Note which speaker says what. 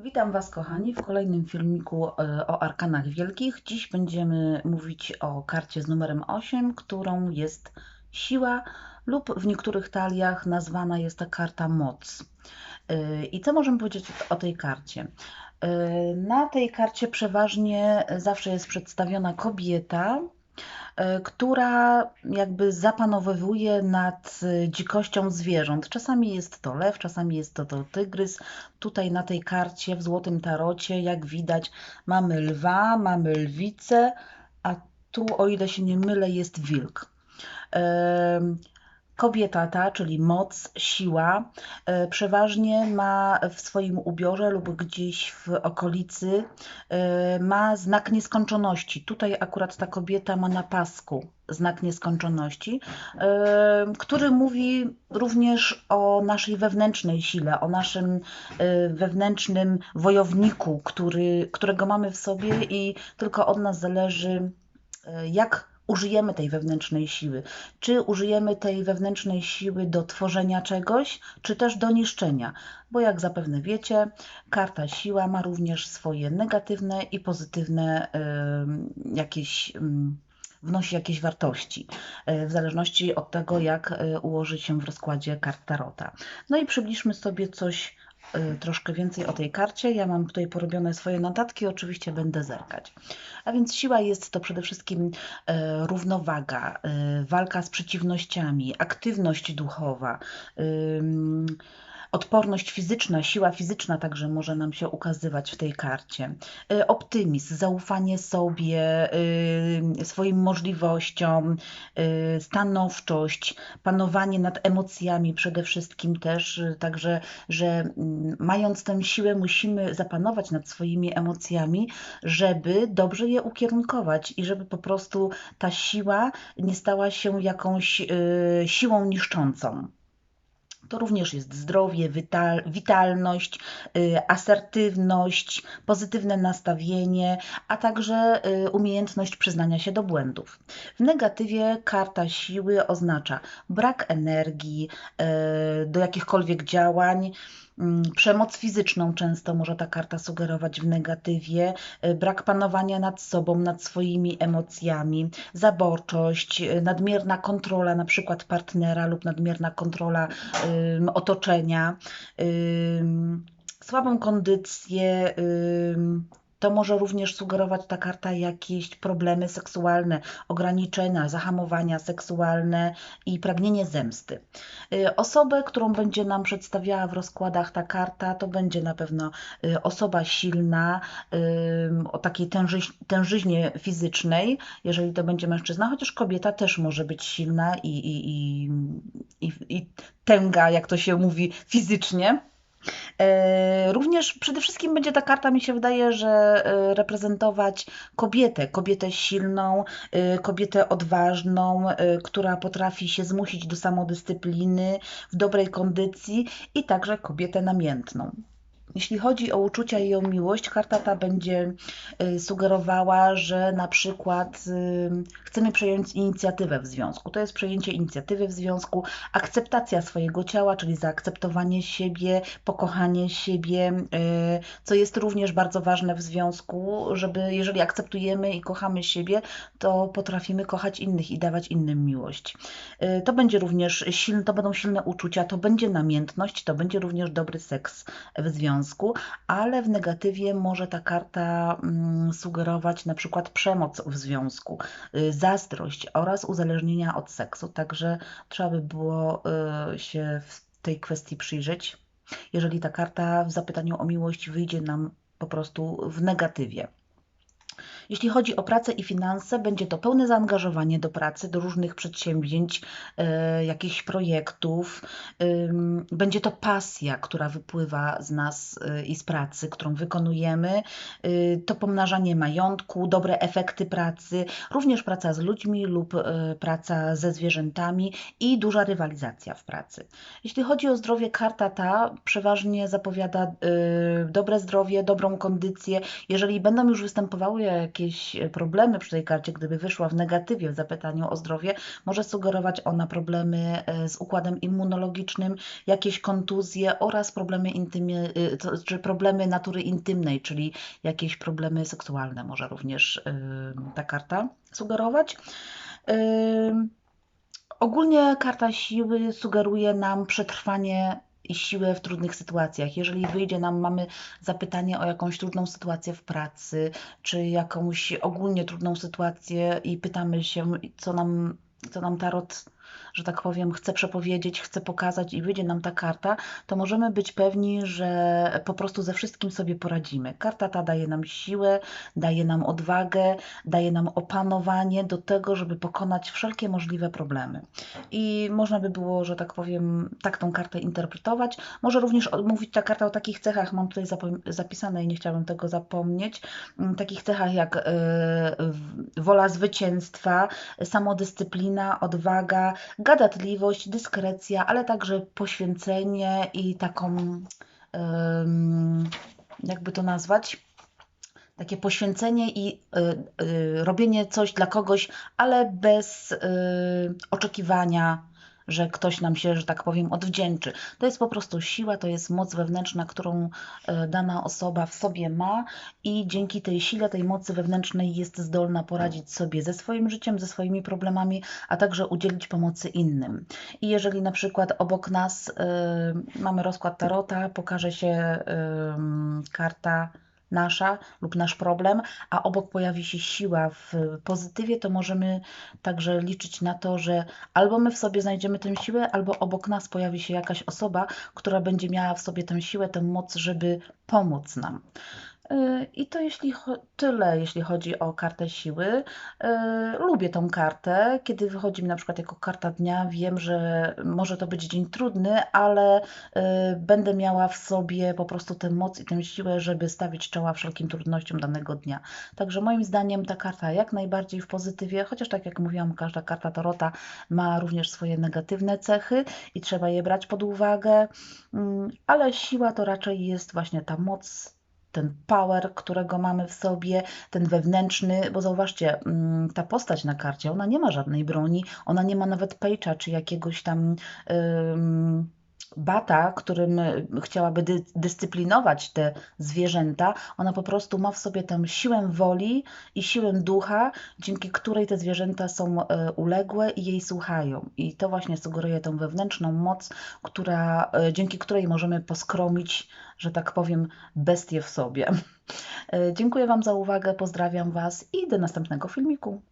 Speaker 1: Witam Was, kochani, w kolejnym filmiku e, o arkanach wielkich. Dziś będziemy mówić o karcie z numerem 8, którą jest siła lub w niektórych taliach nazwana jest ta karta moc. E, I co możemy powiedzieć o tej karcie? E, na tej karcie przeważnie zawsze jest przedstawiona kobieta, która jakby zapanowywuje nad e, dzikością zwierząt. Czasami jest to lew, czasami jest to, to tygrys. Tutaj na tej karcie w złotym tarocie, jak widać, mamy lwa, mamy lwicę, a tu, o ile się nie mylę, jest wilk. Kobieta ta, czyli moc, siła, e, przeważnie ma w swoim ubiorze lub gdzieś w okolicy e, ma znak nieskończoności. Tutaj akurat ta kobieta ma na pasku znak nieskończoności, e, który mówi również o naszej wewnętrznej sile, o naszym wewnętrznym wojowniku, który, którego mamy w sobie i tylko od nas zależy, jak użyjemy tej wewnętrznej siły. Czy użyjemy tej wewnętrznej siły do tworzenia czegoś, czy też do niszczenia? Bo jak zapewne wiecie, karta siła ma również swoje negatywne i pozytywne jakieś. Wnosi jakieś wartości, y, w zależności od tego, jak y, ułoży się w rozkładzie kart Tarota. No i przybliżmy sobie coś troszkę więcej o tej karcie. Ja mam tutaj porobione swoje notatki, oczywiście będę zerkać. A więc siła jest to przede wszystkim y, równowaga, y, walka z przeciwnościami, aktywność duchowa Odporność fizyczna, siła fizyczna także może nam się ukazywać w tej karcie. Y, optymizm, zaufanie sobie, y, swoim możliwościom, y, stanowczość, panowanie nad emocjami przede wszystkim też. Także, że mm, mając tę siłę, musimy zapanować nad swoimi emocjami, żeby dobrze je ukierunkować i żeby po prostu ta siła nie stała się jakąś siłą niszczącą. To również jest zdrowie, wital, witalność, y, asertywność, pozytywne nastawienie, a także y, umiejętność przyznania się do błędów. W negatywie karta siły oznacza brak energii y, do jakichkolwiek działań, przemoc fizyczną często może ta karta sugerować w negatywie, y, brak panowania nad sobą, nad swoimi emocjami, zaborczość, y, nadmierna kontrola na przykład partnera lub nadmierna kontrola otoczenia, słabą kondycję, to może również sugerować ta karta jakieś problemy seksualne, ograniczenia, zahamowania seksualne i pragnienie zemsty. Y, osobę, którą będzie nam przedstawiała w rozkładach ta karta, to będzie na pewno y, osoba silna, o takiej tężyź, tężyźnie fizycznej, jeżeli to będzie mężczyzna, chociaż kobieta też może być silna i, i, i, i, i tęga, jak to się mówi, fizycznie. E, również przede wszystkim będzie ta karta, mi się wydaje, że e, reprezentować kobietę, kobietę silną, e, kobietę odważną, która potrafi się zmusić do samodyscypliny, w dobrej kondycji i także kobietę namiętną. Jeśli chodzi o uczucia i o miłość, karta ta będzie y, sugerowała, że na przykład y, chcemy przejąć inicjatywę w związku. To jest przejęcie inicjatywy w związku, akceptacja swojego ciała, czyli zaakceptowanie siebie, pokochanie siebie, y, co jest również bardzo ważne w związku, żeby jeżeli akceptujemy i kochamy siebie, to potrafimy kochać innych i dawać innym miłość. To będzie również silne, to będą silne uczucia, to będzie namiętność, to będzie również dobry seks w związku związku, ale w negatywie może ta karta mm, sugerować na przykład przemoc w związku, y, zazdrość oraz uzależnienia od seksu. Także trzeba by było y, się w tej kwestii przyjrzeć. Jeżeli ta karta w zapytaniu o miłość wyjdzie nam po prostu w negatywie. Jeśli chodzi o pracę i finanse, będzie to pełne zaangażowanie do pracy, do różnych przedsięwzięć, e, jakichś projektów. Będzie to pasja, która wypływa z nas e, i z pracy, którą wykonujemy. E, to pomnażanie majątku, dobre efekty pracy, również praca z ludźmi lub praca ze zwierzętami i duża rywalizacja w pracy. Jeśli chodzi o zdrowie, karta ta przeważnie zapowiada dobre zdrowie, dobrą kondycję. Jeżeli będą już występowały jakieś jakieś problemy przy tej karcie, gdyby wyszła w negatywie w zapytaniu o zdrowie, może sugerować ona problemy z układem immunologicznym, jakieś kontuzje oraz problemy intymie, czy problemy natury intymnej, czyli jakieś problemy seksualne może również ta karta sugerować. Ogólnie karta siły sugeruje nam przetrwanie i siłę w trudnych sytuacjach. Jeżeli wyjdzie nam, mamy zapytanie o jakąś trudną sytuację w pracy, czy jakąś ogólnie trudną sytuację i pytamy się, co nam, co nam tarot że tak powiem, chce przepowiedzieć, chce pokazać i wyjdzie nam ta karta, to możemy być pewni, że po prostu ze wszystkim sobie poradzimy. Karta ta daje nam siłę, daje nam odwagę, daje nam opanowanie do tego, żeby pokonać wszelkie możliwe problemy. I można by było, że tak powiem, tak tą kartę interpretować. Może również mówić ta karta o takich cechach, mam tutaj zapisane i nie chciałabym tego zapomnieć, mm, takich cechach jak yy, wola zwycięstwa, samodyscyplina, odwaga, gadatliwość, dyskrecja, ale także poświęcenie i taką, jakby to nazwać, takie poświęcenie i y, y, robienie coś dla kogoś, ale bez y, oczekiwania że ktoś nam się, że tak powiem, odwdzięczy. To jest po prostu siła, to jest moc wewnętrzna, którą e, dana osoba w sobie ma i dzięki tej sile, tej mocy wewnętrznej jest zdolna poradzić sobie ze swoim życiem, ze swoimi problemami, a także udzielić pomocy innym. I jeżeli na przykład obok nas y, mamy rozkład tarota, pokaże się y, karta nasza lub nasz problem, a obok pojawi się siła w pozytywie, to możemy także liczyć na to, że albo my w sobie znajdziemy tę siłę, albo obok nas pojawi się jakaś osoba, która będzie miała w sobie tę siłę, tę moc, żeby pomóc nam. I to jeśli tyle, jeśli chodzi o kartę siły. Lubię tą kartę. Kiedy wychodzi mi na przykład jako karta dnia, wiem, że może to być dzień trudny, ale będę miała w sobie po prostu tę moc i tę siłę, żeby stawić czoła wszelkim trudnościom danego dnia. Także moim zdaniem ta karta jak najbardziej w pozytywie, chociaż tak jak mówiłam, każda karta Tarota ma również swoje negatywne cechy i trzeba je brać pod uwagę, mm, ale siła to raczej jest właśnie ta moc ten power, którego mamy w sobie, ten wewnętrzny, bo zauważcie, mm, ta postać na karcie, ona nie ma żadnej broni, ona nie ma nawet pejcza czy jakiegoś tam. Yy, bata, którym chciałaby dy, dyscyplinować te zwierzęta, ona po prostu ma w sobie tę siłę woli i siłę ducha, dzięki której te zwierzęta są e, uległe i jej słuchają. I to właśnie sugeruje tę wewnętrzną moc, która, e, dzięki której możemy poskromić, że tak powiem, bestię w sobie. E, dziękuję Wam za uwagę, pozdrawiam Was i do następnego filmiku.